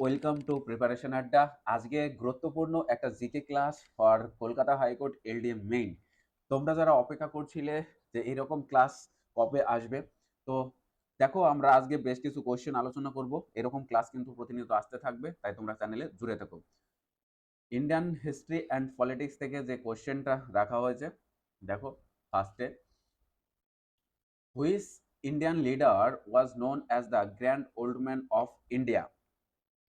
Welcome to preparation আড্ডা। আজকে গুরুত্বপূর্ণ একটা GK class for Kolkata high court LDM main. তোমরা যারা অপেক্ষা করছিলে যে এরকম ক্লাস কবে আসবে, তো দেখো আমরা আজকে বেশ কিছু কোশ্চেন আলোচনা করব। এরকম ক্লাস কিন্তু প্রতিনিয়ত আসতে থাকবে, তাই তোমরা চ্যানেলে জুড়ে থাকো। ইন্ডিয়ান হিস্ট্রি অ্যান্ড পলিটিক্স থেকে যে কোশ্চেনটা রাখা হয়েছে, দেখো ফার্স্টে which Indian leader was known as the grand old man of India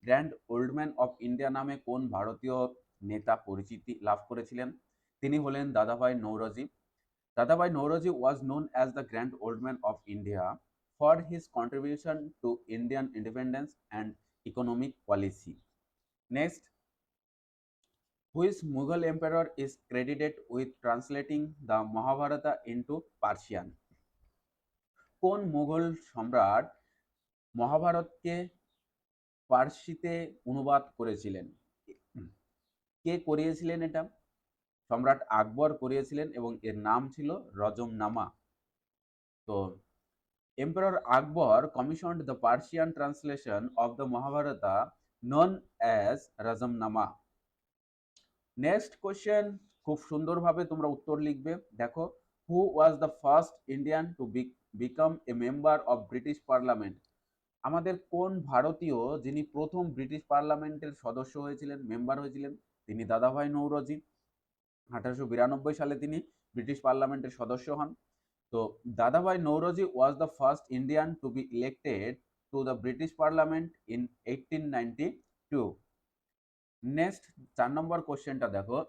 grand old man of India নামে কোন ভারতীয় নেতা পরিচিতি লাভ করেছিলেন? তিনি হলেন Dadabhai Naoroji Dadabhai Naoroji was known as the grand old man of India for his contribution to Indian independence and economic policy next which Mughal empire is credited with translating the Mahabharata into Persian কোন মুঘল সম্রাট মহাভারতকে ফার্সিতে অনুবাদ করেছিলেন। কে করিয়েছিলেন এটা? সম্রাট আকবর করিয়েছিলেন এবং এর নাম ছিল রজমনামা। তো emperor Akbar commissioned the Persian translation of the Mahabharata known as Razmnama. Next question খুব সুন্দরভাবে তোমরা উত্তর লিখবে। দেখো who was the first Indian to become a member of British parliament আমাদের কোন ভারতীয় যিনি প্রথম ব্রিটিশ পার্লামেন্টের সদস্য হয়েছিলেন, মেম্বার হয়েছিলেন, তিনি দাদাভাই নৌরজি। আঠারোশো বিরানব্বই সালে তিনি ব্রিটিশ পার্লামেন্টের সদস্য হন। তো Dadabhai Naoroji was the first Indian to be elected to the British parliament in eighteen ninety two next চার নম্বর কোশ্চেনটা দেখো।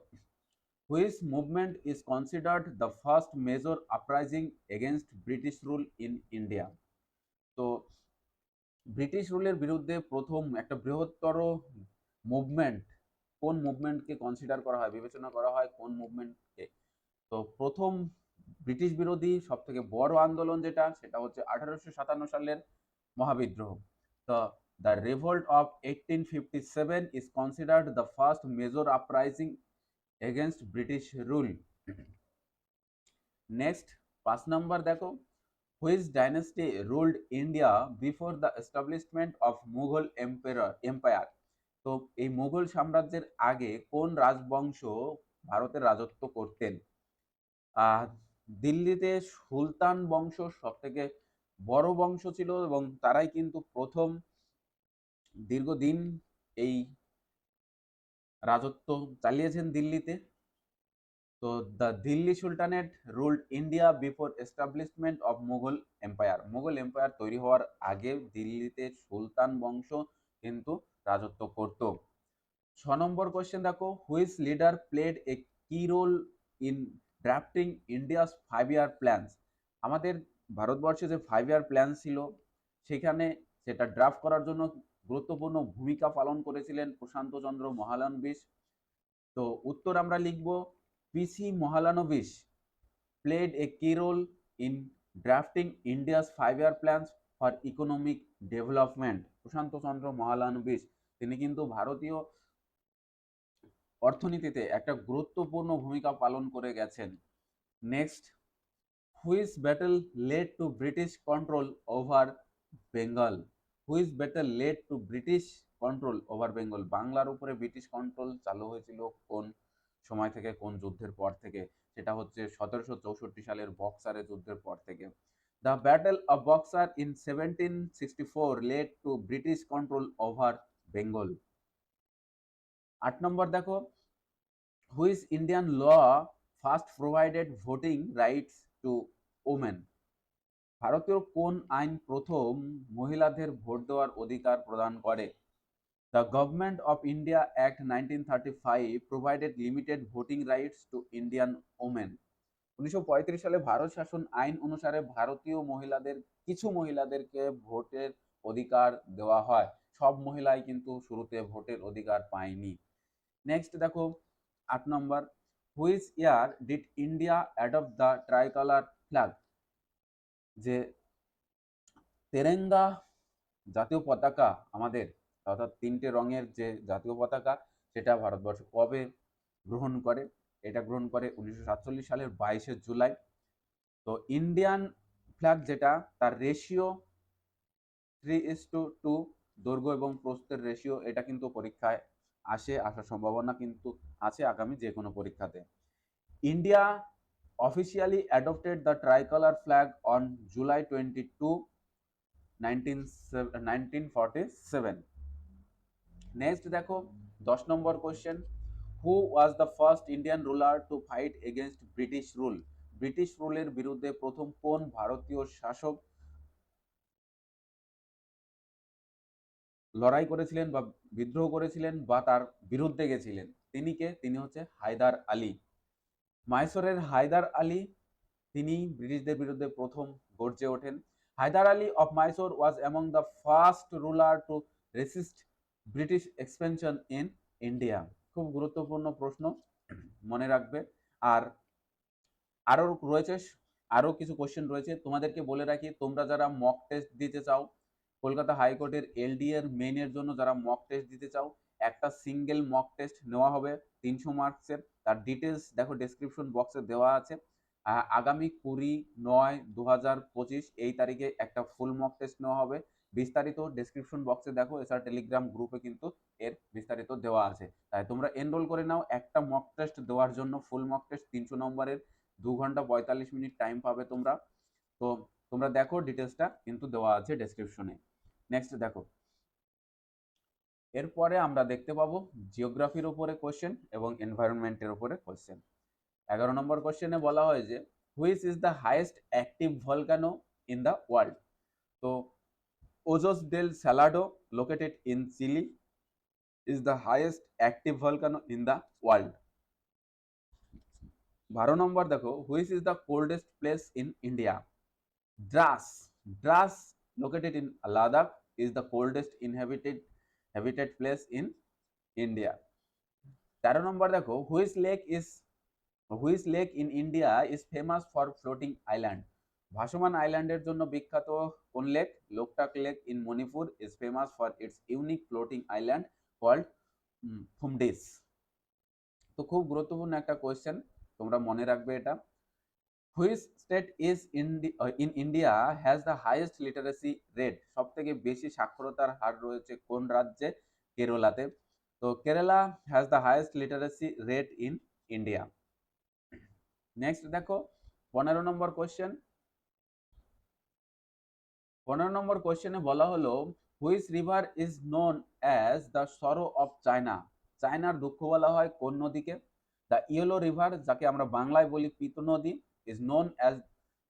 Which movement is considered the first major uprising against British rule in India তো British রুলের বিরুদ্ধে প্রথম একটা বৃহত্তর movement কোন মুভমেন্টকে কনসিডার করা হয়, বিবেচনা করা হয়, কোন মুভমেন্টকে তো প্রথম ব্রিটিশ বিরোধী সব থেকে বড় আন্দোলন যেটা, সেটা হচ্ছে আঠারোশো সাতান্ন সালের মহাবিদ্রোহ। তো the revolt of eighteen fifty seven is considered the first major uprising against British rule next পাঁচ নম্বর দেখো। Which dynasty ruled India before the establishment of Mughal emperor empire তো এই মুঘল সাম্রাজ্যের আগে কোন রাজবংশ ভারতের রাজত্ব করতেন? দিল্লিতে সুলতান বংশ সব থেকে বড় বংশ ছিল এবং তারাই কিন্তু প্রথম দীর্ঘদিন এই রাজত্ব চালিয়েছেন দিল্লিতে। তো the Delhi sultanate ruled India before establishment of Mughal empire. Mughal empire তৈরি হওয়ার আগে দিল্লিতে সুলতান বংশ কিন্তু রাজত্ব করত। ছ নম্বর কোয়েশ্চেন দেখো হুইস leader played a key role in drafting India's five year plans আমাদের ভারতবর্ষে যে ফাইভ ইয়ার প্ল্যান ছিল, সেখানে সেটা ড্রাফট করার জন্য গুরুত্বপূর্ণ ভূমিকা পালন করেছিলেন প্রশান্ত চন্দ্র মহালানবিশ। তো উত্তর আমরা লিখব PC Mohalanovic played a key role in drafting India's five-year plans for economic development. প্রশান্ত চন্দ্র মহালানবিশ, তিনি কিন্তু ভারতীয় অর্থনীতিতে একটা গুরুত্বপূর্ণ ভূমিকা পালন করে গেছেন। Next which battle led to British control over Bengal which battle led to British control over Bengal বাংলার উপরে ব্রিটিশ কন্ট্রোল চালু হয়েছিল কোন সময় থেকে কোন যুদ্ধের পর থেকে, সেটা হচ্ছে সতেরোশো চৌষট্টি সালের বক্সারের যুদ্ধের পর থেকে। The battle of Buxar in seventeen sixty four led to British control over Bengal আট নম্বর দেখো which Indian law first provided voting rights to women ভারতীয় কোন আইন প্রথম মহিলাদের ভোট দেওয়ার অধিকার প্রদান করে? The Government of India Act 1935 provided limited voting rights to Indian women. উনিশশো পঁয়ত্রিশ সালে ভারত শাসন আইন অনুসারে ভারতীয় মহিলাদের, কিছু মহিলাদেরকে ভোটের অধিকার দেওয়া হয়। সব মহিলাই কিন্তু শুরুতে ভোটের অধিকার পায়নি। নেক্সট দেখো, আট নম্বর which year did India adopt the tricolour flag যে তেরেঙ্গা জাতীয় পতাকা আমাদের অর্থাৎ তিনটে রঙের যে জাতীয় পতাকা, সেটা ভারতবর্ষ কবে গ্রহণ করে? এটা গ্রহণ করে উনিশশো সাতচল্লিশ সালের বাইশে জুলাই। তো ইন্ডিয়ান ফ্ল্যাগ যেটা, তার ratio three is to two দৈর্ঘ্য এবং প্রস্থের রেশিও এটা কিন্তু পরীক্ষায় আসে, আসার সম্ভাবনা কিন্তু আছে আগামী যে কোনো পরীক্ষাতে। India officially adopted the tricolour flag on July twenty two nineteen forty seven next দেখো, দশ নম্বর question who was the first Indian ruler to fight against British rule British রুলের বিরুদ্ধে প্রথম কোন ভারতীয় শাসক লড়াই করেছিলেন বা বিদ্রোহ করেছিলেন বা তার বিরুদ্ধে গেছিলেন? তিনি কে? তিনি হচ্ছে হায়দার আলী। মাইসোরের হায়দার আলী, তিনি ব্রিটিশদের বিরুদ্ধে প্রথম গর্জে ওঠেন। Hyder Ali of Mysore was among the first ruler to resist British expansion in India. খুব গুরুত্বপূর্ণ প্রশ্ন মনে রাখবে। আর আরও রয়েছে, আরও কিছু কোশ্চেন রয়েছে। তোমাদেরকে বলে রাখি, তোমরা যারা মক টেস্ট দিতে চাও, কলকাতা হাইকোর্টের এলডি এর মেইনের জন্য যারা মক টেস্ট দিতে চাও, একটা সিঙ্গেল মক টেস্ট নেওয়া হবে তিনশো মার্কসের তার ডিটেলস দেখো ডেসক্রিপশন বক্সে দেওয়া আছে। আগামী কুড়ি নয় দু হাজার পঁচিশ এই তারিখে একটা ফুল মক টেস্ট নেওয়া হবে। বিস্তারিত ডেসক্রিপশন বক্সে দেখো, এছাড়া টেলিগ্রাম গ্রুপে কিন্তু এর বিস্তারিত দেওয়া আছে। তাই তোমরা এনরোল করে নাও, একটা মক টেস্ট দেওয়ার জন্য ফুল মক টেস্ট তিনশো নম্বরের দু ঘণ্টা পঁয়তাল্লিশ মিনিট টাইম পাবে তোমরা। তো তোমরা দেখো ডিটেলসটা কিন্তু দেওয়া আছে ডেসক্রিপশনে নেক্সট দেখো। এরপরে আমরা দেখতে পাবো জিওগ্রাফির উপরে কোশ্চেন এবং এনভায়রনমেন্টের উপরে কোশ্চেন এগারো নম্বর কোশ্চেনে বলা হয় যে which is the highest active volcano in the world তো Ojos del Salado located in Chile is the highest active volcano in the world বারো নম্বর দেখো which is the coldest place in India Dras Dras located in Ladakh, is the coldest inhabited habitat place in India. তেরো নম্বর দেখো which lake is which lake in India is famous for floating island ভাসমান আইল্যান্ডের জন্য বিখ্যাত কোন lake? Loktak lake in Manipur is famous for its unique floating island called phumdis তো খুব গুরুত্বপূর্ণ একটা কোয়েশ্চেন তোমরা মনে রাখবে এটা। Which state is in India has the highest literacy rate সব থেকে বেশি সাক্ষরতার হার রয়েছে কোন রাজ্যে? কেরালাতে। তো Kerala has the highest literacy rate in India next দেখো, পনেরো নম্বর কোয়েশ্চেন পনেরো নম্বর কোয়েশ্চেনে বলা হলো which river is known as the sorrow of China চায়নার দুঃখ বলা হয় কোন নদীকে? দ্য ইয়েলো রিভার যাকে আমরা বাংলায় বলি পিত নদী is known as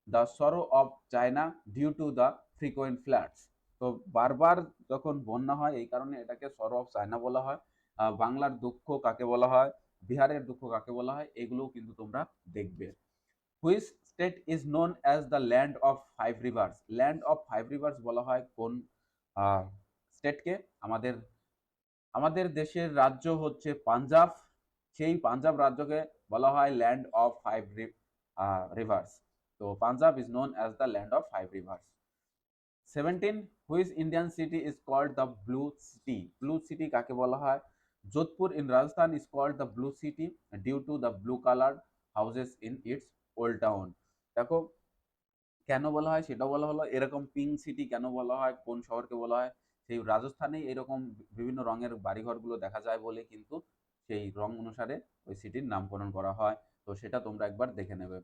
the sorrow of China due to the frequent floods তো বারবার যখন বন্যা হয়, এই কারণে এটাকে সরো অফ চায়না বলা হয়। বাংলার দুঃখ কাকে বলা হয়? বিহারের দুঃখ কাকে বলা হয়? এগুলোও কিন্তু তোমরা দেখবে। Which state is known as the land of five rivers land of five rivers বলা হয় কোন স্টেটকে আমাদের আমাদের দেশের রাজ্য হচ্ছে পাঞ্জাব। সেই পাঞ্জাব রাজ্যকে বলা হয় ল্যান্ড অফ ফাইভ রিভার্স তো Punjab is known as the land of five rivers seventeen which Indian city is called the blue city blue city কাকে বলা হয়? Jodhpur in Rajasthan is called the blue city due to the blue colour houses in its old town দেখো, কেন বলা হয়? সেটা বলা হলো। এরকম পিঙ্ক সিটি কেন বলা হয়? কোন শহরকে বলা হয়? সেই রাজস্থানে এরকম বিভিন্ন রঙের বাড়িঘরগুলো দেখা যায় বলে কিন্তু সেই রং অনুসারে ওই সিটির নামকরণ করা হয়। তো সেটা তোমরা একবার দেখে নেবে।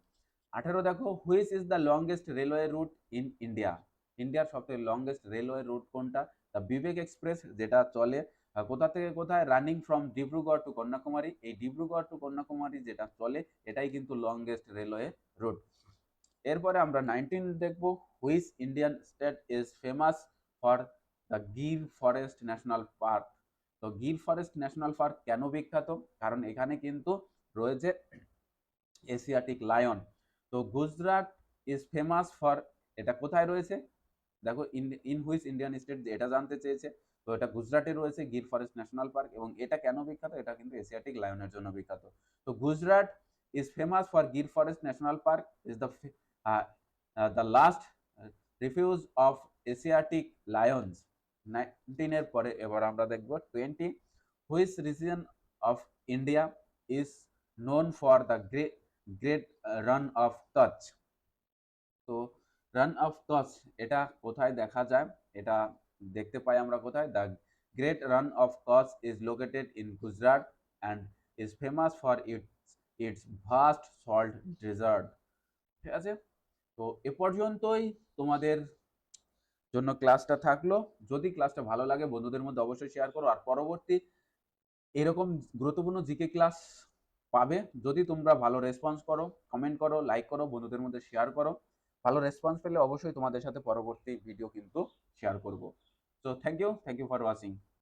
আঠেরো দেখো which is the longest railway route in India ইন্ডিয়ার সবথেকে লংগেস্ট রেলওয়ে রুট কোনটা? দ্য বিবেক এক্সপ্রেস যেটা চলে কোথা থেকে কোথায়? Running from Dibrugarh to Kanyakumari এই ডিব্রুগড় টু কন্যাকুমারী যেটা চলে, এটাই কিন্তু লংগেস্ট রেলওয়ে রুট এরপরে আমরা নাইনটিন দেখব which Indian state is famous for the Gir forest national park তো গির ফরেস্ট ন্যাশনাল পার্ক কেন বিখ্যাত? কারণ এখানে কিন্তু রয়েছে এশিয়াটিক লায়ন তো গুজরাট ইজ ফেমাস ফর এটা কোথায় রয়েছে? দেখো in in which Indian state এটা জানতে চেয়েছে, তো এটা গুজরাটে রয়েছে গির ফরেস্ট ন্যাশনাল পার্ক এবং এটা কেন বিখ্যাত? এটা কিন্তু এশিয়াটিক লায়নের জন্য বিখ্যাত। তো Gujarat is famous for Gir forest national park is the the last refuge of Asiatic lions নাইনটিনের পরে এবার আমরা দেখব twenty which region of India is known for the great great Rann of Kutch তো Rann of Kutch এটা কোথায় দেখা যায়? এটা দেখতে পাই আমরা কোথায়? The great Rann of Kutch is located in Gujarat and is famous for its its vast salt desert ঠিক আছে? তো এ পর্যন্তই তোমাদের জন্য ক্লাসটা থাকল। যদি ক্লাসটা ভালো লাগে, বন্ধুদের মধ্যে অবশ্যই শেয়ার করো। আর পরবর্তী এরকম গুরুত্বপূর্ণ জিকে ক্লাস পাবে। যদি তোমরা ভালো রেসপন্স করো কমেন্ট করো লাইক করো, বন্ধুদের মধ্যে শেয়ার করো, ভালো রেসপন্স পেলে অবশ্যই তোমাদের সাথে পরবর্তী ভিডিও কিন্তু শেয়ার করব। So thank you thank you for watching